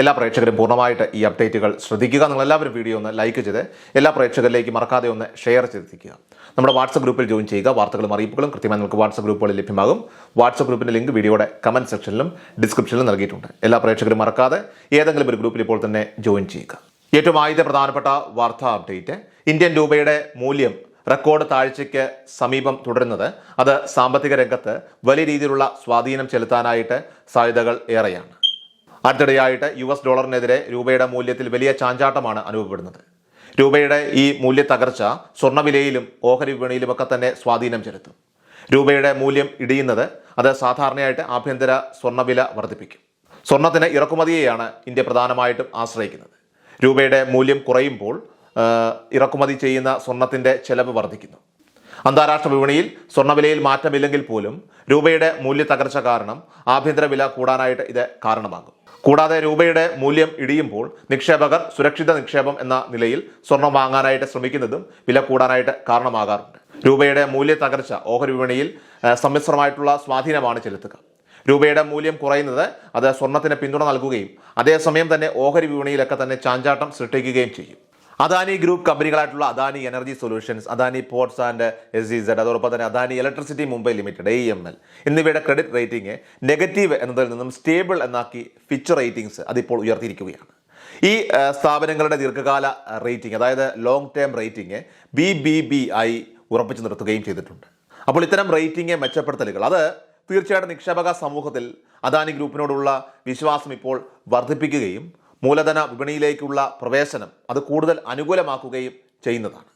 എല്ലാ പ്രേക്ഷകരും പൂർണമായിട്ട് ഈ അപ്ഡേറ്റുകൾ ശ്രദ്ധിക്കുക. നിങ്ങൾ എല്ലാവരും വീഡിയോ ഒന്ന് ലൈക്ക് ചെയ്ത് എല്ലാ പ്രേക്ഷകരിലേക്ക് മറക്കാതെ ഒന്ന് ഷെയർ ചെയ്തെത്തിക്കുക നമ്മുടെ വാട്സപ്പ് ഗ്രൂപ്പിൽ ജോയിൻ ചെയ്യുക. വാർത്തകളും അറിയിപ്പുകളും കൃത്യമായി നിങ്ങൾക്ക് വാട്സപ്പ് ഗ്രൂപ്പുകളിൽ ലഭ്യമാകും. വാട്സപ്പ് ഗ്രൂപ്പിന്റെ ലിങ്ക് വീഡിയോയുടെ കമന്റ് സെക്ഷനിലും ഡിസ്ക്രിപ്ഷനിലും നൽകിയിട്ടുണ്ട്. എല്ലാ പ്രേക്ഷകരും മറക്കാതെ ഏതെങ്കിലും ഒരു ഗ്രൂപ്പിൽ ഇപ്പോൾ തന്നെ ജോയിൻ ചെയ്യുക. ഏറ്റവും ആദ്യത്തെ പ്രധാനപ്പെട്ട വാർത്താ അപ്ഡേറ്റ് ഇന്ത്യൻ രൂപയുടെ മൂല്യം റെക്കോർഡ് താഴ്ചയ്ക്ക് സമീപം തുടരുന്നത്. അത് സാമ്പത്തിക രംഗത്ത് വലിയ രീതിയിലുള്ള സ്വാധീനം ചെലുത്താനായിട്ട് സാധ്യതകൾ ഏറെയാണ്. അടുത്തിടെയായിട്ട് യു എസ് ഡോളറിനെതിരെ രൂപയുടെ മൂല്യത്തിൽ വലിയ ചാഞ്ചാട്ടമാണ് അനുഭവപ്പെടുന്നത്. രൂപയുടെ ഈ മൂല്യ തകർച്ച സ്വർണവിലയിലും ഓഹരി വിപണിയിലുമൊക്കെ തന്നെ സ്വാധീനം ചെലുത്തും. രൂപയുടെ മൂല്യം ഇടിയുന്നത് അത് സാധാരണയായിട്ട് ആഭ്യന്തര സ്വർണവില വർദ്ധിപ്പിക്കും. സ്വർണത്തിന് ഇറക്കുമതിയെയാണ് ഇന്ത്യ പ്രധാനമായിട്ടും ആശ്രയിക്കുന്നത്. രൂപയുടെ മൂല്യം കുറയുമ്പോൾ ഇറക്കുമതി ചെയ്യുന്ന സ്വർണത്തിന്റെ ചെലവ് വർദ്ധിക്കുന്നു. അന്താരാഷ്ട്ര വിപണിയിൽ സ്വർണവിലയിൽ മാറ്റമില്ലെങ്കിൽ പോലും രൂപയുടെ മൂല്യ തകർച്ച കാരണം ആഭ്യന്തര വില കൂടാനായിട്ട് ഇത് കാരണമാകും. കൂടാതെ രൂപയുടെ മൂല്യം ഇടിയുമ്പോൾ നിക്ഷേപകർ സുരക്ഷിത നിക്ഷേപം എന്ന നിലയിൽ സ്വർണം വാങ്ങാനായിട്ട് ശ്രമിക്കുന്നതും വില കൂടാനായിട്ട് കാരണമാകാറുണ്ട്. രൂപയുടെ മൂല്യ തകർച്ച ഓഹരി വിപണിയിൽ സമ്മിശ്രമായിട്ടുള്ള സ്വാധീനമാണ് ചെലുത്തുക. രൂപയുടെ മൂല്യം കുറയുന്നത് അത് സ്വർണത്തിന് പിന്തുണ നൽകുകയും അതേസമയം തന്നെ ഓഹരി വിപണിയിലൊക്കെ തന്നെ ചാഞ്ചാട്ടം സൃഷ്ടിക്കുകയും ചെയ്യും. Adani group കമ്പനികളായിട്ടുള്ള Adani energy solutions Adani ports and S G Z അതോടൊപ്പം തന്നെ Adani electricity Mumbai limited A M L എന്നിവയുടെ ക്രെഡിറ്റ് റേറ്റിംഗ് നെഗറ്റീവ് എന്നതിൽ നിന്നും സ്റ്റേബിൾ എന്നാക്കി ഫിച്ച് റേറ്റിംഗ്സ് അതിപ്പോൾ ഉയർത്തിയിരിക്കുകയാണ്. ഈ സ്ഥാപനങ്ങളുടെ ദീർഘകാല റേറ്റിംഗ് അതായത് long term rating B B B ആയി ഉറപ്പിച്ചു നിർത്തുകയും ചെയ്തിട്ടുണ്ട്. അപ്പോൾ ഇത്തരം റേറ്റിംഗ് മെച്ചപ്പെടുത്തലുകൾ അത് തീർച്ചയായിട്ടും നിക്ഷേപക സമൂഹത്തിൽ അദാനി ഗ്രൂപ്പിനോടുള്ള വിശ്വാസം ഇപ്പോൾ വർദ്ധിപ്പിക്കുകയും മൂലധന വിപണിയിലേക്കുള്ള പ്രവേശനം അത് കൂടുതൽ അനുകൂലമാക്കുകയും ചെയ്യുന്നതാണ്.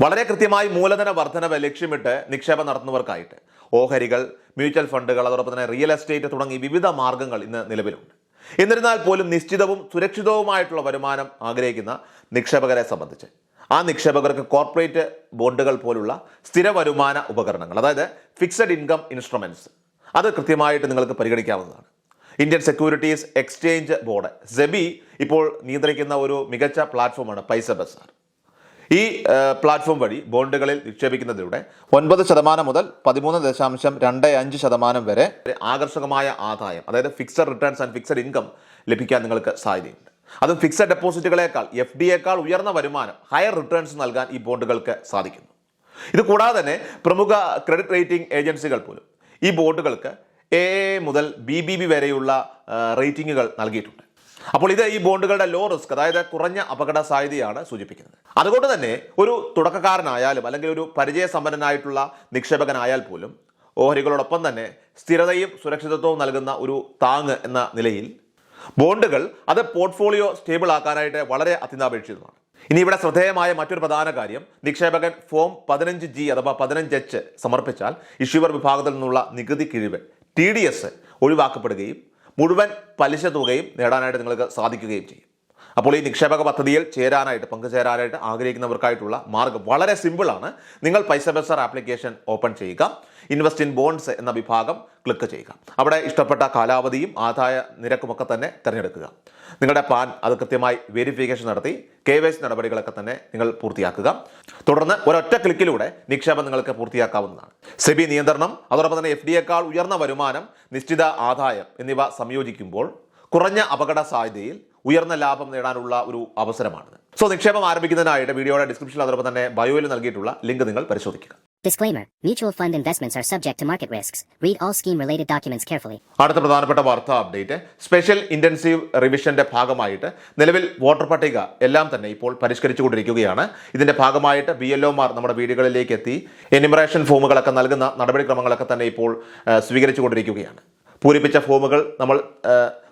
വളരെ കൃത്യമായി മൂലധന വർധനവ് ലക്ഷ്യമിട്ട് നിക്ഷേപം നടത്തുന്നവർക്കായിട്ട് ഓഹരികൾ മ്യൂച്വൽ ഫണ്ടുകൾ അതോടൊപ്പം തന്നെ റിയൽ എസ്റ്റേറ്റ് തുടങ്ങി വിവിധ മാർഗങ്ങൾ ഇന്ന് നിലവിലുണ്ട്. എന്നിരുന്നാൽ പോലും നിശ്ചിതവും സുരക്ഷിതവുമായിട്ടുള്ള വരുമാനം ആഗ്രഹിക്കുന്ന നിക്ഷേപകരെ സംബന്ധിച്ച് ആ നിക്ഷേപകർക്ക് കോർപ്പറേറ്റ് ബോണ്ടുകൾ പോലുള്ള സ്ഥിര വരുമാന ഉപകരണങ്ങൾ അതായത് ഫിക്സഡ് ഇൻകം ഇൻസ്ട്രുമെന്റ്സ് അത് കൃത്യമായിട്ട് നിങ്ങൾക്ക് പരിഗണിക്കാവുന്നതാണ്. Indian securities exchange board SEBI ഇപ്പോൾ നിയന്ത്രിക്കുന്ന ഒരു മികച്ച പ്ലാറ്റ്ഫോമാണ് പൈസ ബസാർ ഈ പ്ലാറ്റ്ഫോം വഴി ബോണ്ടുകളിൽ നിക്ഷേപിക്കുന്നതിലൂടെ ഒൻപത് ശതമാനം മുതൽ പതിമൂന്ന് ദശാംശം രണ്ട് അഞ്ച് ശതമാനം വരെ ആകർഷകമായ ആദായം അതായത് fixed returns and fixed income ലഭിക്കാൻ നിങ്ങൾക്ക് സാധ്യതയുണ്ട്. അതും ഫിക്സഡ് ഡെപ്പോസിറ്റുകളേക്കാൾ എഫ് ഡിയേക്കാൾ ഉയർന്ന വരുമാനം ഹയർ റിട്ടേൺസ് നൽകാൻ ഈ ബോണ്ടുകൾക്ക് സാധിക്കുന്നു. ഇത് കൂടാതെ തന്നെ പ്രമുഖ ക്രെഡിറ്റ് റേറ്റിംഗ് ഏജൻസികൾ പോലും ഈ ബോണ്ടുകൾക്ക് എ മുതൽ ബി ബി ബി വരെയുള്ള റേറ്റിംഗുകൾ നൽകിയിട്ടുണ്ട്. അപ്പോൾ ഇത് ഈ ബോണ്ടുകളുടെ ലോ റിസ്ക് അതായത് കുറഞ്ഞ അപകട സാധ്യതയാണ് സൂചിപ്പിക്കുന്നത്. അതുകൊണ്ട് തന്നെ ഒരു തുടക്കക്കാരനായാലും അല്ലെങ്കിൽ ഒരു പരിചയസമ്പന്നനായിട്ടുള്ള നിക്ഷേപകനായാൽ പോലും ഓഹരികളോടൊപ്പം തന്നെ സ്ഥിരതയും സുരക്ഷിതത്വവും നൽകുന്ന ഒരു താങ് എന്ന നിലയിൽ ബോണ്ടുകൾ അത് പോർട്ട്ഫോളിയോ സ്റ്റേബിൾ ആക്കാനായിട്ട് വളരെ അത്യന്താപേക്ഷിതമാണ്. ഇനി ഇവിടെ ശ്രദ്ധേയമായ മറ്റൊരു പ്രധാന കാര്യം നിക്ഷേപകൻ ഫോം പതിനഞ്ച് ജി അഥവാ പതിനഞ്ച് എച്ച് സമർപ്പിച്ചാൽ ഇഷ്യൂവർ വിഭാഗത്തിൽ നിന്നുള്ള നികുതി കിഴിവ് ടി ഡി എസ് ഒഴിവാക്കപ്പെടുകയും മുഴുവൻ പലിശ തുകയും നേടാനായിട്ട് നിങ്ങൾക്ക് സാധിക്കുകയും ചെയ്യും. അപ്പോൾ ഈ നിക്ഷേപക പദ്ധതിയിൽ ചേരാനായിട്ട് പങ്കുചേരാനായിട്ട് ആഗ്രഹിക്കുന്നവർക്കായിട്ടുള്ള മാർഗം വളരെ സിമ്പിളാണ് നിങ്ങൾ പൈസ ബസർ ആപ്ലിക്കേഷൻ ഓപ്പൺ ചെയ്യുക. ഇൻവെസ്റ്റ് ഇൻ ബോൺസ് എന്ന വിഭാഗം ക്ലിക്ക് ചെയ്യുക. അവിടെ ഇഷ്ടപ്പെട്ട കാലാവധിയും ആദായ നിരക്കുമൊക്കെ തന്നെ തിരഞ്ഞെടുക്കുക. നിങ്ങളുടെ പാൻ അത് കൃത്യമായി വെരിഫിക്കേഷൻ നടത്തി കെ വൈ സി നടപടികളൊക്കെ തന്നെ നിങ്ങൾ പൂർത്തിയാക്കുക. തുടർന്ന് ഒരൊറ്റ ക്ലിക്കിലൂടെ നിക്ഷേപം നിങ്ങൾക്ക് പൂർത്തിയാക്കാവുന്നതാണ്. സെബി നിയന്ത്രണം അതോടൊപ്പം തന്നെ എഫ് ഡിയേക്കാൾ ഉയർന്ന വരുമാനം നിശ്ചിത ആദായം എന്നിവ സംയോജിക്കുമ്പോൾ കുറഞ്ഞ അപകട സാധ്യതയിൽ ഉയർന്ന ലാഭം നേടാനുള്ള ഒരു അവസരമാണിത്. സോ നിക്ഷേപം ആരംഭിക്കുന്നതിനായിട്ട് വീഡിയോയുടെ ഡിസ്ക്രിപ്ഷനിൽ അതോടൊപ്പം തന്നെ ബയോയിൽ നൽകിയിട്ടുള്ള ലിങ്ക് നിങ്ങൾ പരിശോധിക്കുക. Disclaimer Mutual fund investments are subject to market risks. Read all scheme related documents carefully. അടുത്ത പ്രധാനപ്പെട്ട വാർത്താ അപ്ഡേറ്റ് സ്പെഷ്യൽ ഇന്റൻസീവ് റിവിഷന്റെ ഭാഗമായിട്ട് നിലവിൽ വോട്ടർ പട്ടിക എല്ലാം തന്നെ ഇപ്പോൾ പരിഷ്കരിച്ചുകൊണ്ടിരിക്കുകയാണ് ഇതിന്റെ ഭാഗമായിട്ട് ബി എൽ ഒമാർ നമ്മുടെ വീടുകളിലേക്ക് എത്തി എനിമറേഷൻ ഫോമുകളൊക്കെ നൽകുന്ന നടപടിക്രമങ്ങളൊക്കെ തന്നെ ഇപ്പോൾ സ്വീകരിച്ചുകൊണ്ടിരിക്കുകയാണ് പൂരിപ്പിച്ച ഫോമുകൾ നമ്മൾ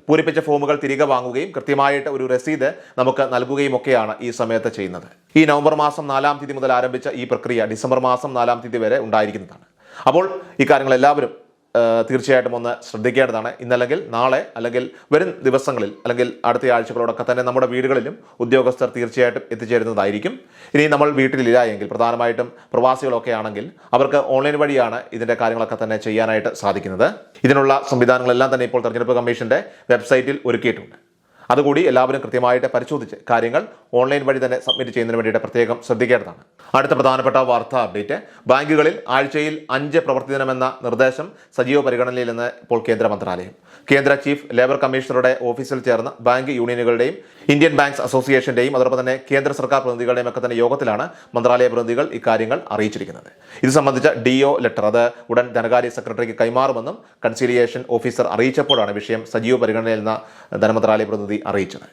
പൂരിപ്പിച്ച ഫോമുകൾ തിരികെ വാങ്ങുകയും കൃത്യമായിട്ട് ഒരു രസീത് നമുക്ക് നൽകുകയും ഒക്കെയാണ് ഈ സമയത്ത് ചെയ്യുന്നത്. ഈ നവംബർ മാസം നാലാം തീയതി മുതൽ ആരംഭിച്ച ഈ പ്രക്രിയ ഡിസംബർ മാസം നാലാം തീയതി വരെ ഉണ്ടായിരിക്കുന്നതാണ്. അപ്പോൾ ഈ കാര്യങ്ങൾ എല്ലാവരും തീർച്ചയായിട്ടും ഒന്ന് ശ്രദ്ധിക്കേണ്ടതാണ്. ഇന്നല്ലെങ്കിൽ നാളെ അല്ലെങ്കിൽ വരും ദിവസങ്ങളിൽ അല്ലെങ്കിൽ അടുത്ത ആഴ്ചകളോടൊക്കെ തന്നെ നമ്മുടെ വീടുകളിലും ഉദ്യോഗസ്ഥർ തീർച്ചയായിട്ടും എത്തിച്ചേരുന്നതായിരിക്കും. ഇനി നമ്മൾ വീട്ടിലില്ല എങ്കിൽ പ്രധാനമായിട്ടും പ്രവാസികളൊക്കെ ആണെങ്കിൽ അവർക്ക് ഓൺലൈൻ വഴിയാണ് ഇതിന്റെ കാര്യങ്ങളൊക്കെ തന്നെ ചെയ്യാനായിട്ട് സാധിക്കുന്നത്. ഇതിനുള്ള സംവിധാനങ്ങളെല്ലാം തന്നെ ഇപ്പോൾ തെരഞ്ഞെടുപ്പ് കമ്മീഷന്റെ വെബ്സൈറ്റിൽ ഒരുക്കിയിട്ടുണ്ട്. അതുകൂടി എല്ലാവരും കൃത്യമായിട്ട് പരിശോധിച്ച് കാര്യങ്ങൾ ഓൺലൈൻ വഴി തന്നെ സബ്മിറ്റ് ചെയ്യുന്നതിന് വേണ്ടിയിട്ട് പ്രത്യേകം ശ്രദ്ധിക്കേണ്ടതാണ്. അടുത്ത പ്രധാനപ്പെട്ട വാർത്താ അപ്ഡേറ്റ്. ബാങ്കുകളിൽ ആഴ്ചയിൽ അഞ്ച് പ്രവർത്തിദിനമെന്ന നിർദ്ദേശം സജീവ പരിഗണനയിലെന്ന് ഇപ്പോൾ കേന്ദ്ര മന്ത്രാലയം. കേന്ദ്ര ചീഫ് ലേബർ കമ്മീഷണറുടെ ഓഫീസിൽ ചേർന്ന ബാങ്ക് യൂണിയനുകളുടെയും ഇന്ത്യൻ ബാങ്ക്സ് അസോസിയേഷന്റെയും അതോടൊപ്പം തന്നെ കേന്ദ്ര സർക്കാർ പ്രതിനിധികളുടെയും ഒക്കെ തന്നെ യോഗത്തിലാണ് മന്ത്രാലയ പ്രതിനിധികൾ ഇക്കാര്യങ്ങൾ അറിയിച്ചിരിക്കുന്നത്. ഇത് സംബന്ധിച്ച ഡി ഒ ലെറ്റർ അത് ഉടൻ ധനകാര്യ സെക്രട്ടറിക്ക് കൈമാറുമെന്നും കൺസീലിയേഷൻ ഓഫീസർ അറിയിച്ചപ്പോഴാണ് വിഷയം സജീവ പരിഗണനയിൽ നിന്ന് ധനമന്ത്രാലയ പ്രതിനിധി അറിയിച്ചത്.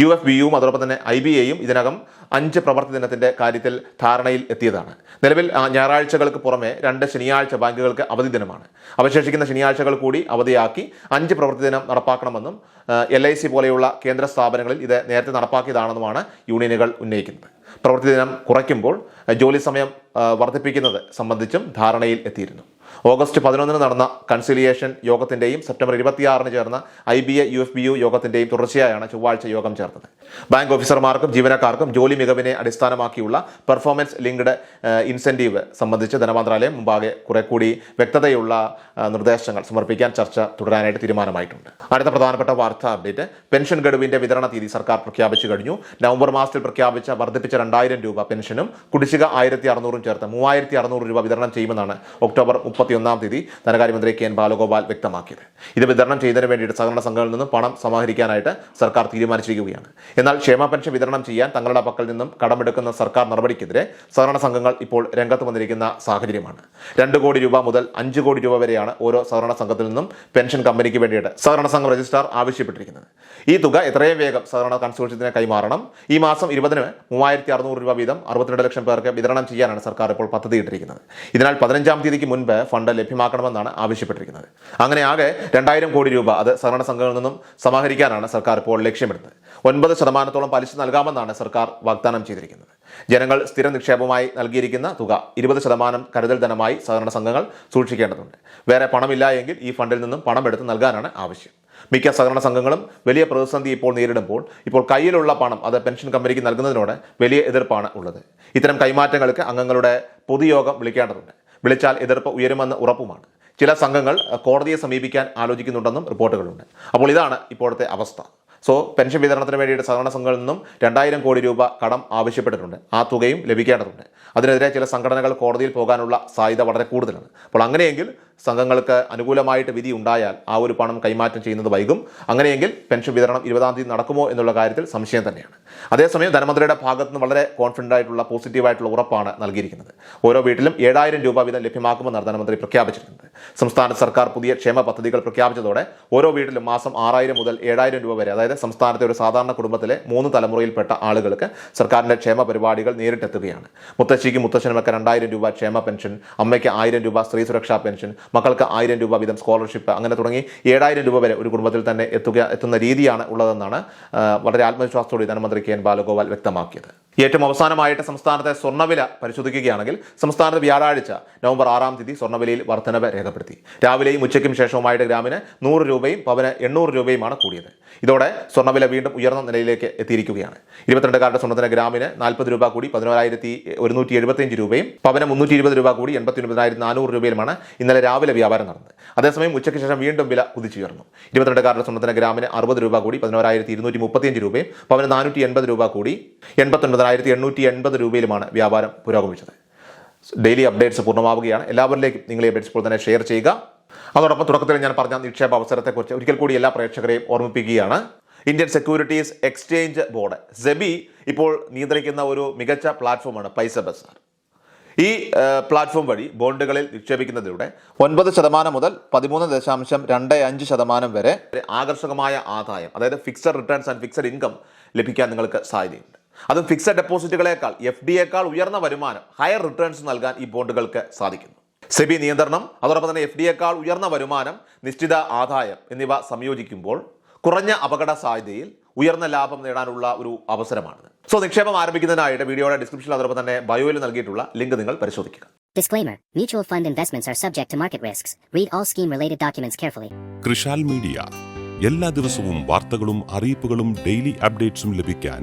യു എഫ് ബി യുവും അതോടൊപ്പം തന്നെ ഐ ബി എയും ഇതിനകം അഞ്ച് പ്രവർത്തി ദിനത്തിന്റെ കാര്യത്തിൽ ധാരണയിൽ എത്തിയതാണ്. നിലവിൽ ഞായറാഴ്ചകൾക്ക് പുറമെ രണ്ട് ശനിയാഴ്ച ബാങ്കുകൾക്ക് അവധി ദിനമാണ്. അവശേഷിക്കുന്ന ശനിയാഴ്ചകൾ കൂടി അവധിയാക്കി അഞ്ച് പ്രവൃത്തി ദിനം നടപ്പാക്കണമെന്നും എൽ ഐ സി പോലെയുള്ള കേന്ദ്ര സ്ഥാപനങ്ങളിൽ ഇത് നേരത്തെ നടപ്പാക്കിയതാണെന്നുമാണ് യൂണിയനുകൾ ഉന്നയിക്കുന്നത്. പ്രവൃത്തി ദിനം കുറയ്ക്കുമ്പോൾ ജോലി സമയം വർദ്ധിപ്പിക്കുന്നത് സംബന്ധിച്ചും ധാരണയിൽ എത്തിയിരുന്നു. ഓഗസ്റ്റ് പതിനൊന്നിന് നടന്ന കൺസിലിയേഷൻ യോഗത്തിന്റെയും സെപ്റ്റംബർ ഇരുപത്തിയാറിന് ചേർന്ന I B A U F B U യോഗത്തിന്റെയും തുടർച്ചയായാണ് ചൊവ്വാഴ്ച യോഗം ചേർത്തത്. ബാങ്ക് ഓഫീസർമാർക്കും ജീവനക്കാർക്കും ജോലി മികവിനെ അടിസ്ഥാനമാക്കിയുള്ള പെർഫോമൻസ് ലിങ്ക്ഡ് ഇൻസെന്റീവ് സംബന്ധിച്ച് ധനമന്ത്രാലയം മുമ്പാകെ കുറെ കൂടി വ്യക്തതയുള്ള നിർദ്ദേശങ്ങൾ സമർപ്പിക്കാൻ ചർച്ച തുടരാനായിട്ട് തീരുമാനമായിട്ടുണ്ട്. അടുത്ത പ്രധാനപ്പെട്ട വാർത്താ അപ്ഡേറ്റ്. പെൻഷൻ ഗഡുവിന്റെ വിതരണ തീയതി സർക്കാർ പ്രഖ്യാപിച്ചു കഴിഞ്ഞു. നവംബർ മാസത്തിൽ പ്രഖ്യാപിച്ച വർദ്ധിപ്പിച്ച രണ്ടായിരം രൂപ പെൻഷനും കുടിശ്ശിക ആയിരത്തി അറുന്നൂറും ചേർത്ത് മൂവായിരത്തി അറുന്നൂറ് രൂപ വിതരണം ചെയ്യുമെന്നാണ് ഒക്ടോബർ മുപ്പത്തിയൊന്നാം തീയതി ധനകാര്യമന്ത്രി കെ എൻ ബാലഗോപാൽ വ്യക്തമാക്കിയത്. ഇത് വിതരണം ചെയ്തതിന് വേണ്ടിയിട്ട് സഹകരണ സംഘങ്ങളിൽ നിന്നും പണം സമാഹരിക്കാനായിട്ട് സർക്കാർ തീരുമാനിച്ചിരിക്കുകയാണ്. എന്നാൽ ക്ഷേമ പെൻഷൻ വിതരണം ചെയ്യാൻ തങ്ങളുടെ പക്കൽ നിന്നും കടമെടുക്കുന്ന സർക്കാർ നടപടിക്കെതിരെ സഹകരണ സംഘങ്ങൾ ഇപ്പോൾ രംഗത്ത് വന്നിരിക്കുന്ന സാഹചര്യമാണ്. രണ്ട് കോടി രൂപ മുതൽ അഞ്ച് കോടി രൂപ വരെയാണ് ഓരോ സഹകരണ സംഘത്തിൽ നിന്നും പെൻഷൻ കമ്പനിക്ക് വേണ്ടിയിട്ട് സഹകരണ സംഘം രജിസ്ട്രാർ ആവശ്യപ്പെട്ടിരിക്കുന്നത്. ഈ തുക എത്രയും വേഗം സഹകരണ കൺസോർഷ്യത്തിന് കൈമാറണം. ഈ മാസം ഇരുപതിന് മൂവായിരത്തി അറുന്നൂറ് രൂപ വീതം അറുപത്തിരണ്ട് ലക്ഷം പേർക്ക് വിതരണം ചെയ്യാനാണ് സർക്കാർ ഇപ്പോൾ പദ്ധതിയിട്ടിരിക്കുന്നത്. ഇതിനാൽ പതിനഞ്ചാം തീയതിക്ക് മുൻപ് ഫണ്ട് ലഭ്യമാക്കണമെന്നാണ് ആവശ്യപ്പെട്ടിരിക്കുന്നത്. അങ്ങനെ ആകെ രണ്ടായിരം കോടി രൂപ അത് സഹകരണ സംഘങ്ങളിൽ നിന്നും സമാഹരിക്കാനാണ് സർക്കാർ ഇപ്പോൾ ലക്ഷ്യമിടുന്നത്. ഒൻപത് ശതമാനത്തോളം പലിശ നൽകാമെന്നാണ് സർക്കാർ വാഗ്ദാനം ചെയ്തിരിക്കുന്നത്. ജനങ്ങൾ സ്ഥിര നിക്ഷേപമായി നൽകിയിരിക്കുന്ന തുക ഇരുപത് ശതമാനം കരുതൽ ധനമായി സഹകരണ സംഘങ്ങൾ സൂക്ഷിക്കേണ്ടതുണ്ട്. വേറെ പണമില്ല എങ്കിൽ ഈ ഫണ്ടിൽ നിന്നും പണം എടുത്ത് നൽകാനാണ് ആവശ്യം. മിക്ക സഹകരണ സംഘങ്ങളും വലിയ പ്രതിസന്ധി ഇപ്പോൾ നേരിടുമ്പോൾ ഇപ്പോൾ കയ്യിലുള്ള പണം അത് പെൻഷൻ കമ്പനിക്ക് നൽകുന്നതിനോട് വലിയ എതിർപ്പാണ് ഉള്ളത്. ഇത്തരം കൈമാറ്റങ്ങൾക്ക് അംഗങ്ങളുടെ പൊതുയോഗം വിളിക്കേണ്ടതുണ്ട്. വിളിച്ചാൽ എതിർപ്പ് ഉയരുമെന്ന ഉറപ്പുമാണ്. ചില സംഘങ്ങൾ കോടതിയെ സമീപിക്കാൻ ആലോചിക്കുന്നുണ്ടെന്നും റിപ്പോർട്ടുകളുണ്ട്. അപ്പോൾ ഇതാണ് ഇപ്പോഴത്തെ അവസ്ഥ. സോ പെൻഷൻ വിതരണത്തിന് വേണ്ടിയിട്ട് സഹകരണ സംഘങ്ങളിൽ നിന്നും രണ്ടായിരം കോടി രൂപ കടം ആവശ്യപ്പെട്ടിട്ടുണ്ട്. ആ തുകയും ലഭിക്കേണ്ടതുണ്ട്. അതിനെതിരെ ചില സംഘടനകൾ കോടതിയിൽ പോകാനുള്ള സാധ്യത വളരെ കൂടുതലാണ്. അപ്പോൾ അങ്ങനെയെങ്കിൽ സംഘങ്ങൾക്ക് അനുകൂലമായിട്ട് വിധി ഉണ്ടായാൽ ആ ഒരു പണം കൈമാറ്റം ചെയ്യുന്നത് വൈകും. അങ്ങനെയെങ്കിൽ പെൻഷൻ വിതരണം ഇരുപതാം തീയതി നടക്കുമോ എന്നുള്ള കാര്യത്തിൽ സംശയം തന്നെയാണ്. അതേസമയം ധനമന്ത്രിയുടെ ഭാഗത്ത് നിന്ന് വളരെ കോൺഫിഡന്റ് ആയിട്ടുള്ള പോസിറ്റീവായിട്ടുള്ള ഉറപ്പാണ് നൽകിയിരിക്കുന്നത്. ഓരോ വീട്ടിലും ഏഴായിരം രൂപ വീതം ലഭ്യമാക്കുമെന്നാണ് ധനമന്ത്രി പ്രഖ്യാപിച്ചിരിക്കുന്നത്. സംസ്ഥാന സർക്കാർ പുതിയ ക്ഷേമ പദ്ധതികൾ പ്രഖ്യാപിച്ചതോടെ ഓരോ വീട്ടിലും മാസം ആറായിരം മുതൽ ഏഴായിരം രൂപ വരെ അതായത് സംസ്ഥാനത്തെ ഒരു സാധാരണ കുടുംബത്തിലെ മൂന്ന് തലമുറയിൽപ്പെട്ട ആളുകൾക്ക് സർക്കാരിന്റെ ക്ഷേമ പരിപാടികൾ നേരിട്ടെത്തുകയാണ്. മുത്തശ്ശിക്ക് മുത്തശ്ശനുമൊക്കെ രണ്ടായിരം രൂപ ക്ഷേമ പെൻഷൻ അമ്മയ്ക്ക് ആയിരം രൂപ സ്ത്രീ സുരക്ഷാ പെൻഷൻ മക്കൾക്ക് ആയിരം രൂപ വീതം സ്കോളർഷിപ്പ് അങ്ങനെ തുടങ്ങി ഏഴായിരം രൂപ വരെ ഒരു കുടുംബത്തിൽ തന്നെ എത്തുക എത്തുന്ന രീതിയാണ് ഉള്ളതെന്നാണ് വളരെ ആത്മവിശ്വാസത്തോടെ ധനമന്ത്രി കെ എൻ ബാലഗോപാൽ വ്യക്തമാക്കിയത്. ഏറ്റവും അവസാനമായിട്ട് സംസ്ഥാനത്തെ സ്വർണവില പരിശോധിക്കുകയാണെങ്കിൽ സംസ്ഥാനത്ത് വ്യാഴാഴ്ച നവംബർ ആറാം തീയതി സ്വർണവിലയിൽ വർധനവ് രേഖപ്പെടുത്തി. രാവിലെയും ഉച്ചയ്ക്കും ശേഷവുമായിട്ട് ഗ്രാമിന് നൂറ് രൂപയും പവന് എണ്ണൂറ് രൂപയുമാണ് കൂടിയത്. ഇതോടെ സ്വർണവില വീണ്ടും ഉയർന്ന നിലയിലേക്ക് എത്തിയിരിക്കുകയാണ്. ഇരുപത്തിരണ്ട് കാരുടെ സ്വർണത്തിന് ഗ്രാമിന് നാൽപ്പത് രൂപ കൂടി പതിനോരായിരത്തി ഒരുന്നൂറ്റി എഴുപത്തിയഞ്ച് രൂപയും പവന് മുന്നൂറ്റി ഇരുപത് രൂപ കൂടി എൺപത്തി ഒൻപതിനായിരത്തി നാനൂറ് രൂപയിലുമാണ് ഇന്നലെ രാവിലെ വ്യാപാരം നടന്നത്. അതേസമയം ഉച്ചയ്ക്ക് ശേഷം വീണ്ടും വില കുതിച്ചുയർന്നു. ഇരുപത്തിരണ്ടുകാരുടെ സ്വർണത്തിന് ഗ്രാമിന് അറുപത് രൂപ കൂടി പതിനോരായിരത്തി ഇരുന്നൂറ്റി മുപ്പത്തിയഞ്ച് രൂപയും പവന് നാനൂറ്റി എൺപത് രൂപ കൂടി എൺപത്തൊൻപതിനായിരത്തി എണ്ണൂറ്റി എൺപത് രൂപയിലുമാണ് വ്യാപാരം പുരോഗമിച്ചത്. ഡെയിലി അപ്ഡേറ്റ്സ് പൂർണമാവുകയാണ്. എല്ലാവരിലേക്കും നിങ്ങൾ ഈ അപ്ഡേറ്റ്സ് ഇപ്പോൾ തന്നെ ഷെയർ ചെയ്യുക. അതോടൊപ്പം തുടക്കത്തിൽ ഞാൻ പറഞ്ഞ നിക്ഷേപ അവസരത്തെക്കുറിച്ച് ഒരിക്കൽ കൂടി എല്ലാ പ്രേക്ഷകരെയും ഓർമ്മിപ്പിക്കുകയാണ്. Indian securities exchange board SEBI ഇപ്പോൾ നിയന്ത്രിക്കുന്ന ഒരു മികച്ച പ്ലാറ്റ്ഫോമാണ് പൈസ ബസാർ ഈ പ്ലാറ്റ്ഫോം വഴി ബോണ്ടുകളിൽ നിക്ഷേപിക്കുന്നതിലൂടെ ഒൻപത് ശതമാനം മുതൽ പതിമൂന്ന് ദശാംശം രണ്ട് അഞ്ച് ശതമാനം വരെ ആകർഷകമായ ആദായം അതായത് fixed returns and fixed income ലഭിക്കാൻ നിങ്ങൾക്ക് സാധ്യതയുണ്ട്. അതും ഫിക്സഡ് ഡെപ്പോസിറ്റുകളേക്കാൾ എഫ് ഡിയേക്കാൾ ഉയർന്ന വരുമാനം ഹയർ റിട്ടേൺസ് നൽകാൻ ഈ ബോണ്ടുകൾക്ക് സാധിക്കുന്നു സെബി നിയന്ത്രണം അതോടൊപ്പം തന്നെ എഫ് ഡിയേക്കാൾ ഉയർന്ന വരുമാനം നിശ്ചിത ആദായം എന്നിവ സംയോജിക്കുമ്പോൾ കുറഞ്ഞ അപകട സാധ്യതയിൽ ഉയർന്ന ലാഭം നേടാനുള്ള ഒരു അവസരമാണ് സോ നിക്ഷേപം ആരംഭിക്കുന്നതിനായിട്ട് വീഡിയോയുടെ ഡിസ്ക്രിപ്ഷനിൽ അതോടൊപ്പം തന്നെ ബയോയിൽ നൽകിയിട്ടുള്ള ലിങ്ക് നിങ്ങൾ പരിശോധിക്കുക Disclaimer Mutual fund investments are subject to market risks. Read all scheme related documents carefully. കൃഷാൽ മീഡിയ എല്ലാ ദിവസവും വാർത്തകളും അറിയിപ്പുകളും ഡെയിലി അപ്ഡേറ്റ്സും ലഭിക്കാൻ